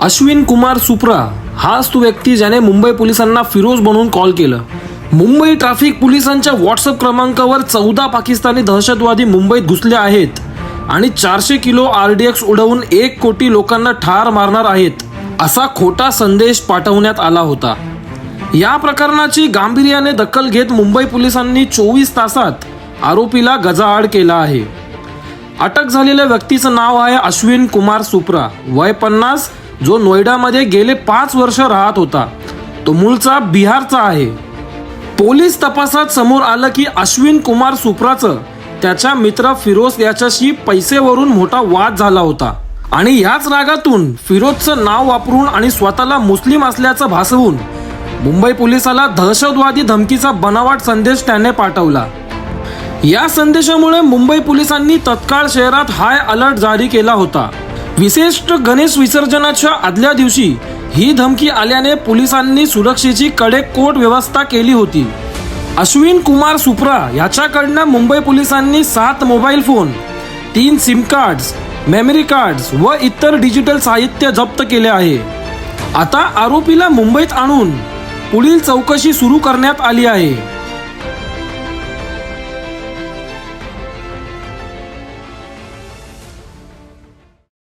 अश्विन कुमार सुप्रा हाच तो व्यक्ती ज्याने मुंबई पोलिसांना फिरोज म्हणून कॉल केलं. मुंबई ट्रॅफिक पोलिसांच्या व्हॉट्सअप क्रमांकावर चौदा पाकिस्तानी दहशतवादी मुंबईत घुसले आहेत आणि चारशे किलो आर डी एक्स उडवून एक कोटी लोकांना ठार मारणार आहेत असा खोटा संदेश पाठवण्यात आला होता. या प्रकरणाची गांभीर्याने दखल घेत मुंबई पोलिसांनी चोवीस तासात आरोपीला गजाआड केला आहे. अटक झालेल्या व्यक्तीचं नाव आहे अश्विन कुमार सुप्रा. वय पन्नास जो नोएडामध्ये गेले पाच वर्ष राहत होता. तो मूळचा बिहारचा आहे. पोलीस तपासात समोर आलं की अश्विन कुमार सुप्राचं त्याच्या मित्र फिरोज याच्याशी पैसेवरून मोठा वाद झाला होता. आणि याच रागातून फिरोजचं नाव वापरून आणि स्वतःला मुस्लिम असल्याचं भासवून मुंबई पोलिसाला दहशतवादी धमकीचा बनावट संदेश त्याने पाठवला. या संदेशामुळे मुंबई पोलिसांनी तत्काळ शहरात हाय अलर्ट जारी केला होता. विशिष्ट गणेश विसर्जनाच्या आदल्या दिवशी ही धमकी आल्याने पोलिसांनी सुरक्षेची कडेकोट व्यवस्था केली होती. अश्विन कुमार सुप्रा याच्याकडनं मुंबई पोलिसांनी सात मोबाईल फोन तीन सिम कार्ड्स मेमरी कार्ड्स व इतर डिजिटल साहित्य जप्त केले आहे. आता आरोपीला मुंबईत आणून पुढील चौकशी सुरू करण्यात आली आहे.